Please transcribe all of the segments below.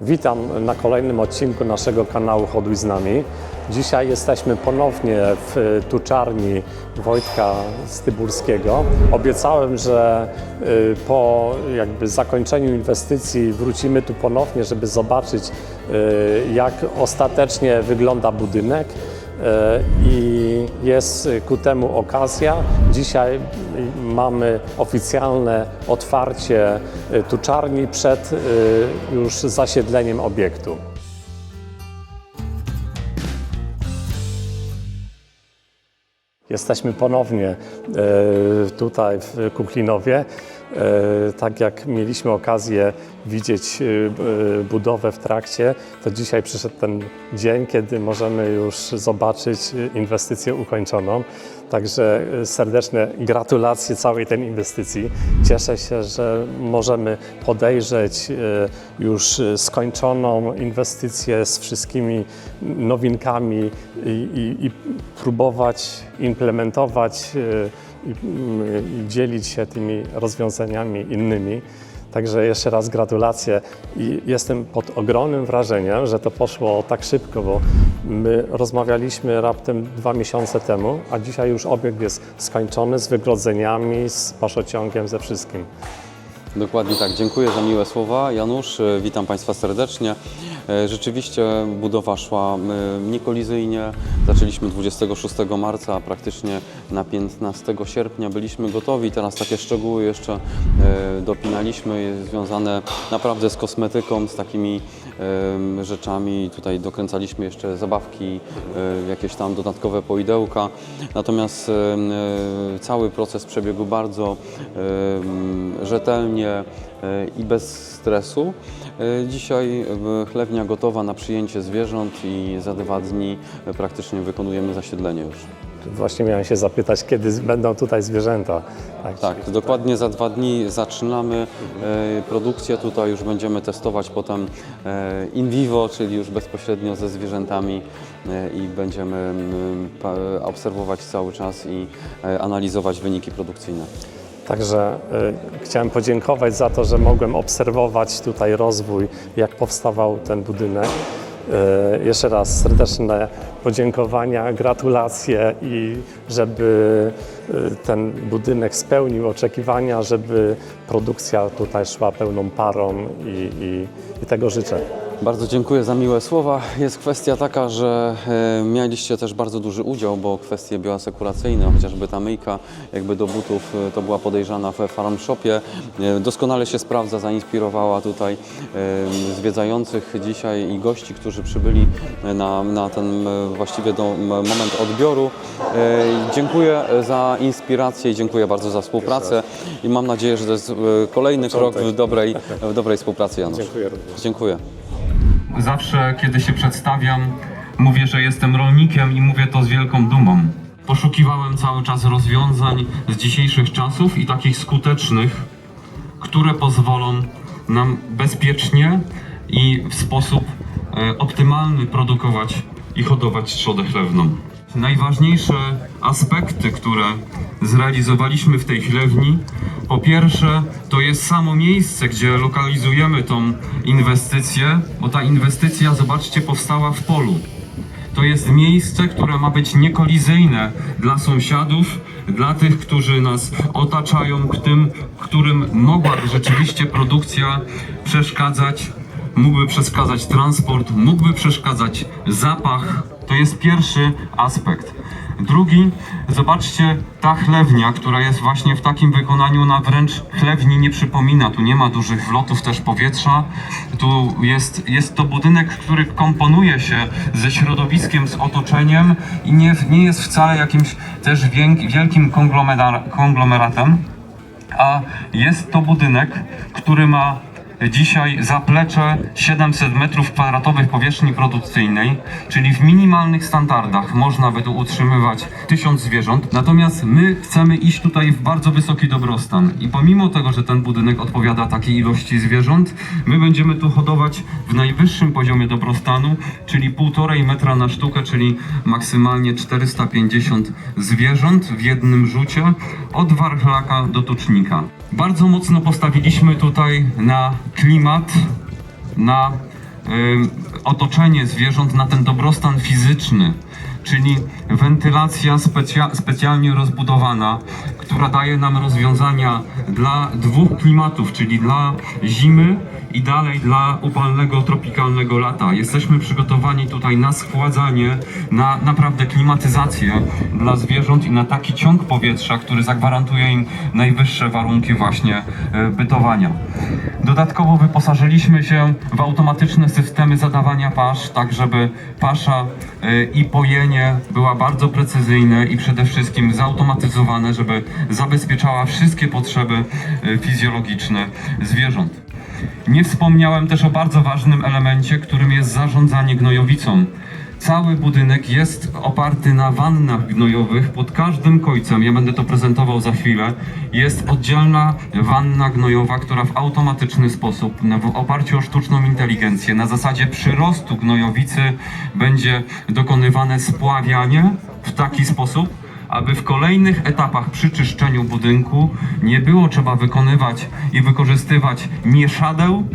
Witam na kolejnym odcinku naszego kanału Hoduj z nami. Dzisiaj jesteśmy ponownie w tuczarni Wojtka Styburskiego. Obiecałem, że y, po jakby zakończeniu inwestycji wrócimy tu ponownie, żeby zobaczyć y, jak ostatecznie wygląda budynek. E, jest ku temu okazja. Dzisiaj mamy oficjalne otwarcie e, tuczarni przed e, już zasiedleniem obiektu. Jesteśmy ponownie tutaj w Kuklinowie. E, Tak jak mieliśmy okazję widzieć e, e, budowę w trakcie, to dzisiaj przyszedł ten dzień, kiedy możemy już zobaczyć inwestycję ukończoną. Także serdeczne gratulacje całej tej inwestycji. Cieszę się, że możemy podejrzeć już skończoną inwestycję z wszystkimi nowinkami i, i, i próbować implementować i, mm, i dzielić się tymi rozwiązaniami innymi. Także jeszcze raz gratulacje i jestem pod ogromnym wrażeniem, że to poszło tak szybko, bo my rozmawialiśmy raptem dwa miesiące temu, a dzisiaj już obiekt jest skończony z wygrodzeniami, z paszociągiem, ze wszystkim. Dokładnie tak. Dziękuję za miłe słowa. Janusz, e, witam Państwa serdecznie. E, Rzeczywiście budowa szła niekolizyjnie. Zaczęliśmy 26 marca, a praktycznie na 15 sierpnia byliśmy gotowi. Teraz takie szczegóły jeszcze e, dopinaliśmy, związane naprawdę z kosmetyką, z takimi rzeczami. Tutaj dokręcaliśmy jeszcze zabawki, jakieś tam dodatkowe poidełka. Natomiast cały proces przebiegł bardzo rzetelnie e, i bez stresu. E, Dzisiaj e, chlewnia gotowa na przyjęcie zwierząt i za dwa dni praktycznie wykonujemy zasiedlenie już. Właśnie miałem się zapytać, kiedy będą tutaj zwierzęta. Tak, dokładnie za dwa dni zaczynamy produkcję. Tutaj już będziemy testować potem in vivo, czyli już bezpośrednio ze zwierzętami i będziemy mm, obserwować cały czas i analizować wyniki produkcyjne. Także y, chciałem podziękować za to, że mogłem obserwować tutaj rozwój, jak powstawał ten budynek. Y, jeszcze raz serdeczne podziękowania, gratulacje i żeby y, ten budynek spełnił oczekiwania, żeby produkcja tutaj szła pełną parą i, i, i tego życzę. Bardzo dziękuję za miłe słowa. Jest kwestia taka, że e, mieliście też bardzo duży udział, bo kwestie bioasekuracyjne, chociażby ta myjka jakby do butów e, to była podejrzana we Farm Shopie. E, doskonale się sprawdza, zainspirowała tutaj zwiedzających dzisiaj i gości, którzy przybyli na, na ten właściwie do, moment odbioru. Dziękuję za inspirację i dziękuję bardzo za współpracę i mam nadzieję, że to jest kolejny krok w dobrej, w dobrej współpracy, Janusz. Dziękuję również. Dziękuję. Zawsze, kiedy się przedstawiam, mówię, że jestem rolnikiem i mówię to z wielką dumą. Poszukiwałem cały czas rozwiązań z dzisiejszych czasów i takich skutecznych, które pozwolą nam bezpiecznie i w sposób e, optymalny produkować i hodować trzodę chlewną. Najważniejsze aspekty, które zrealizowaliśmy w tej chlewni, po pierwsze to jest samo miejsce, gdzie lokalizujemy tą inwestycję, bo ta inwestycja, zobaczcie, powstała w polu. To jest miejsce, które ma być niekolizyjne dla sąsiadów, dla tych, którzy nas otaczają, tym, którym mogłaby rzeczywiście produkcja przeszkadzać, mógłby przeszkadzać transport, mógłby przeszkadzać zapach. To jest pierwszy aspekt. Drugi, zobaczcie, ta chlewnia, która jest właśnie w takim wykonaniu, ona wręcz chlewni nie przypomina. Tu nie ma dużych wlotów też powietrza. Tu jest, jest to budynek, który komponuje się ze środowiskiem, z otoczeniem i nie, nie jest wcale jakimś też wielkim konglomera- konglomeratem a jest to budynek, który ma dzisiaj zaplecze 700 metrów kwadratowych powierzchni produkcyjnej, czyli w minimalnych standardach można by tu utrzymywać 1000 zwierząt. Natomiast my chcemy iść tutaj w bardzo wysoki dobrostan i pomimo tego, że ten budynek odpowiada takiej ilości zwierząt, my będziemy tu hodować w najwyższym poziomie dobrostanu, czyli 1,5 metra na sztukę, czyli maksymalnie 450 zwierząt w jednym rzucie od warchlaka do tucznika. Bardzo mocno postawiliśmy tutaj na klimat, na otoczenie zwierząt, na ten dobrostan fizyczny, czyli wentylacja specja- specjalnie rozbudowana, która daje nam rozwiązania dla dwóch klimatów, czyli dla zimy i dalej dla upalnego, tropikalnego lata. Jesteśmy przygotowani tutaj na schładzanie, na naprawdę klimatyzację dla zwierząt i na taki ciąg powietrza, który zagwarantuje im najwyższe warunki właśnie e, bytowania. Dodatkowo wyposażyliśmy się w automatyczne systemy zadawania pasz, tak żeby pasza e, i pojenie była bardzo precyzyjne i przede wszystkim zautomatyzowane, żeby zabezpieczała wszystkie potrzeby e, fizjologiczne zwierząt. Nie wspomniałem też o bardzo ważnym elemencie, którym jest zarządzanie gnojowicą. Cały budynek jest oparty na wannach gnojowych. Pod każdym końcem, ja będę to prezentował za chwilę, jest oddzielna wanna gnojowa, która w automatyczny sposób, w oparciu o sztuczną inteligencję, na zasadzie przyrostu gnojowicy będzie dokonywane spławianie w taki sposób, aby w kolejnych etapach przy czyszczeniu budynku nie było trzeba wykonywać i wykorzystywać mieszadeł,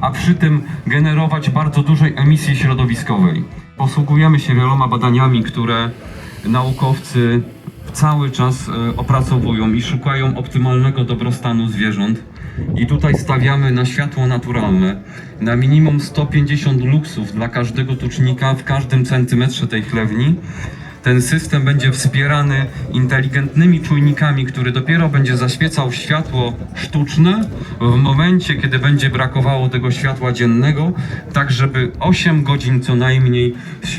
a przy tym generować bardzo dużej emisji środowiskowej. Posługujemy się wieloma badaniami, które naukowcy cały czas e, opracowują i szukają optymalnego dobrostanu zwierząt. I tutaj stawiamy na światło naturalne, na minimum 150 luksów dla każdego tucznika w każdym centymetrze tej chlewni. Ten system będzie wspierany inteligentnymi czujnikami, który dopiero będzie zaświecał światło sztuczne w momencie, kiedy będzie brakowało tego światła dziennego, tak żeby 8 godzin co najmniej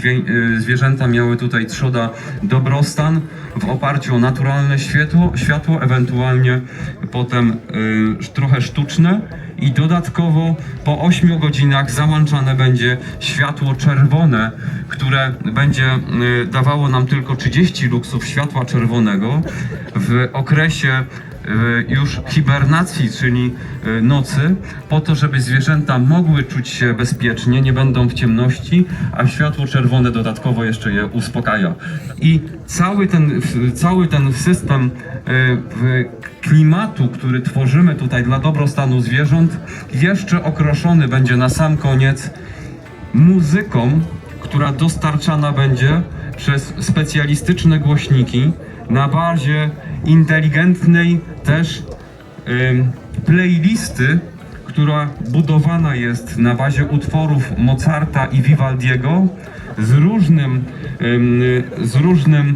y, zwierzęta miały tutaj trzoda dobrostan w oparciu o naturalne światło, światło ewentualnie potem y, trochę sztuczne i dodatkowo po 8 godzinach załączane będzie światło czerwone, które będzie y, dawało nam tylko 30 luksów światła czerwonego w okresie już hibernacji, czyli y, nocy, po to, żeby zwierzęta mogły czuć się bezpiecznie, nie będą w ciemności, a światło czerwone dodatkowo jeszcze je uspokaja. I cały ten, cały ten system w klimatu, który tworzymy tutaj dla dobrostanu zwierząt, jeszcze okroszony będzie na sam koniec muzyką, która dostarczana będzie przez specjalistyczne głośniki na bazie inteligentnej też playlisty, która budowana jest na bazie utworów Mozarta i Vivaldiego z różnym, ym, z różnym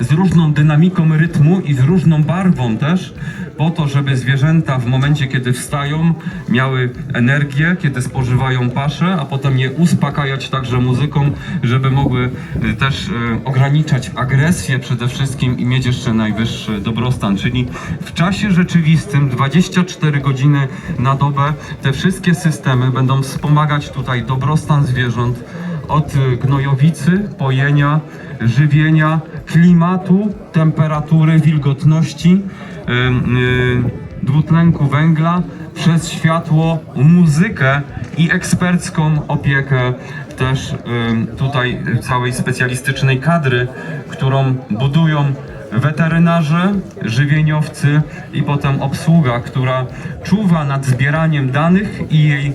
z różną dynamiką rytmu i z różną barwą też, po to, żeby zwierzęta w momencie, kiedy wstają, miały energię, kiedy spożywają paszę, a potem je uspokajać także muzyką, żeby mogły y, też y, ograniczać agresję przede wszystkim i mieć jeszcze najwyższy dobrostan. Czyli w czasie rzeczywistym 24 godziny na dobę te wszystkie systemy będą wspomagać tutaj dobrostan zwierząt, od y, gnojowicy, pojenia, żywienia, klimatu, temperatury, wilgotności, y, dwutlenku węgla, przez światło, muzykę i ekspercką opiekę też tutaj całej specjalistycznej kadry, którą budują weterynarze, żywieniowcy i potem obsługa, która czuwa nad zbieraniem danych i jej y,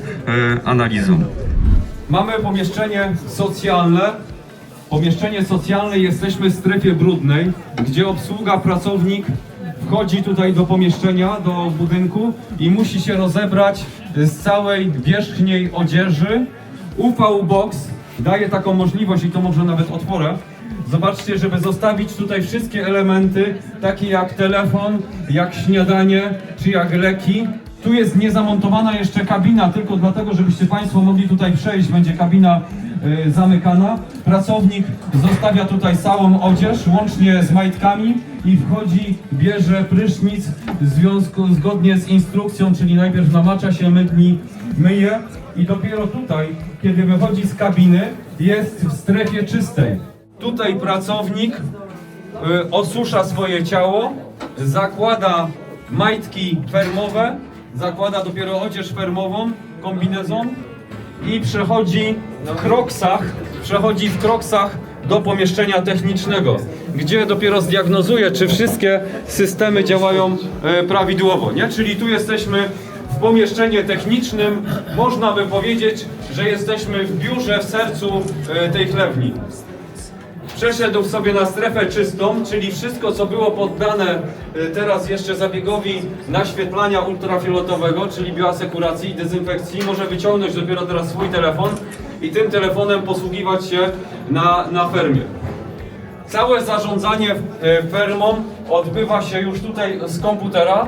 analizą. Mamy pomieszczenie socjalne. Pomieszczenie socjalne jesteśmy w strefie brudnej, gdzie obsługa, pracownik wchodzi tutaj do pomieszczenia, do budynku i musi się rozebrać z całej wierzchniej odzieży. UV Box daje taką możliwość i to może nawet otworę. Zobaczcie, żeby zostawić tutaj wszystkie elementy, takie jak telefon, jak śniadanie, czy jak leki. Tu jest niezamontowana jeszcze kabina, tylko dlatego, żebyście Państwo mogli tutaj przejść, będzie kabina y, zamykana. Pracownik zostawia tutaj całą odzież, łącznie z majtkami i wchodzi, bierze prysznic w związku, zgodnie z instrukcją, czyli najpierw namacza się, mydli, myje i dopiero tutaj, kiedy wychodzi z kabiny, jest w strefie czystej. Tutaj pracownik y, osusza swoje ciało, zakłada majtki fermowe, zakłada dopiero odzież fermową, kombinezon i przechodzi w kroksach, przechodzi w kroksach do pomieszczenia technicznego, gdzie dopiero zdiagnozuje, czy wszystkie systemy działają e, prawidłowo, nie? Czyli tu jesteśmy w pomieszczeniu technicznym, można by powiedzieć, że jesteśmy w biurze w sercu e, tej chlewni. Przeszedł sobie na strefę czystą, czyli wszystko, co było poddane e, teraz jeszcze zabiegowi naświetlania ultrafioletowego, czyli bioasekuracji i dezynfekcji, może wyciągnąć dopiero teraz swój telefon i tym telefonem posługiwać się na, na fermie. Całe zarządzanie e, fermą odbywa się już tutaj z komputera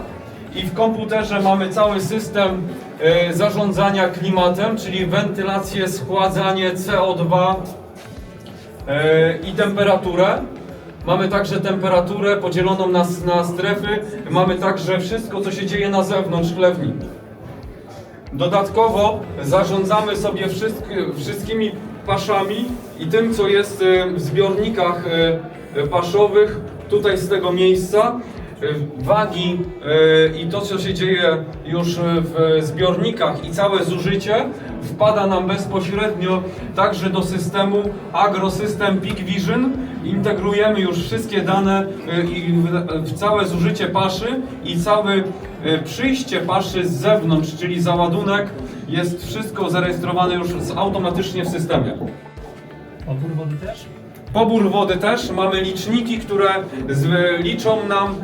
i w komputerze mamy cały system e, zarządzania klimatem, czyli wentylację, schładzanie, CO2 e, i temperaturę. Mamy także temperaturę podzieloną na, na strefy. Mamy także wszystko, co się dzieje na zewnątrz chlewni. Dodatkowo zarządzamy sobie wszystk- wszystkimi paszami i tym, co jest e, w zbiornikach e, paszowych tutaj z tego miejsca. E, Wagi e, i to, co się dzieje już w zbiornikach i całe zużycie wpada nam bezpośrednio także do systemu AgroSystem Peak Vision. Integrujemy już wszystkie dane i w- całe zużycie paszy i całe e, przyjście paszy z zewnątrz, czyli załadunek, jest wszystko zarejestrowane już automatycznie w systemie. Odbór wody też? Pobór wody też. Mamy liczniki, które z, liczą nam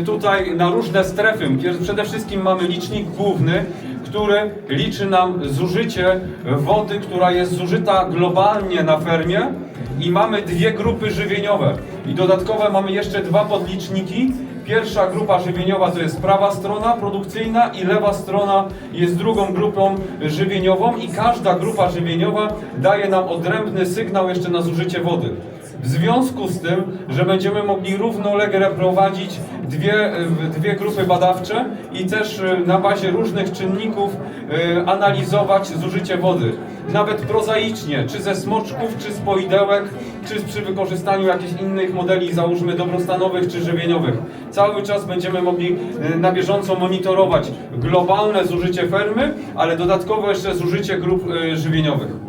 y, tutaj na różne strefy. Przede wszystkim mamy licznik główny, który liczy nam zużycie wody, która jest zużyta globalnie na fermie. I mamy dwie grupy żywieniowe. I dodatkowe mamy jeszcze dwa podliczniki. Pierwsza grupa żywieniowa to jest prawa strona produkcyjna i lewa strona jest drugą grupą żywieniową i każda grupa żywieniowa daje nam odrębny sygnał jeszcze na zużycie wody. W związku z tym, że będziemy mogli równolegle prowadzić dwie, dwie grupy badawcze i też e, na bazie różnych czynników e, analizować zużycie wody. Nawet prozaicznie, czy ze smoczków, czy z poidełek, czy przy wykorzystaniu jakichś innych modeli, załóżmy dobrostanowych czy żywieniowych. Cały czas będziemy mogli e, na bieżąco monitorować globalne zużycie fermy, ale dodatkowo jeszcze zużycie grup żywieniowych.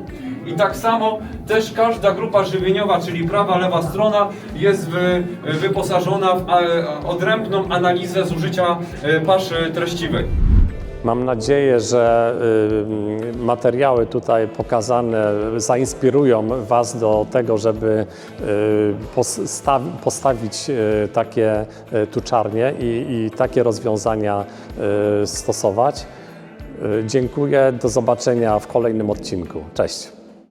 I tak samo też każda grupa żywieniowa, czyli prawa, lewa strona jest wy, wyposażona w a, odrębną analizę zużycia e, paszy treściwej. Mam nadzieję, że y, materiały tutaj pokazane zainspirują Was do tego, żeby y, postaw, postawić y, takie tuczarnie i, takie rozwiązania stosować. Dziękuję, do zobaczenia w kolejnym odcinku. Cześć.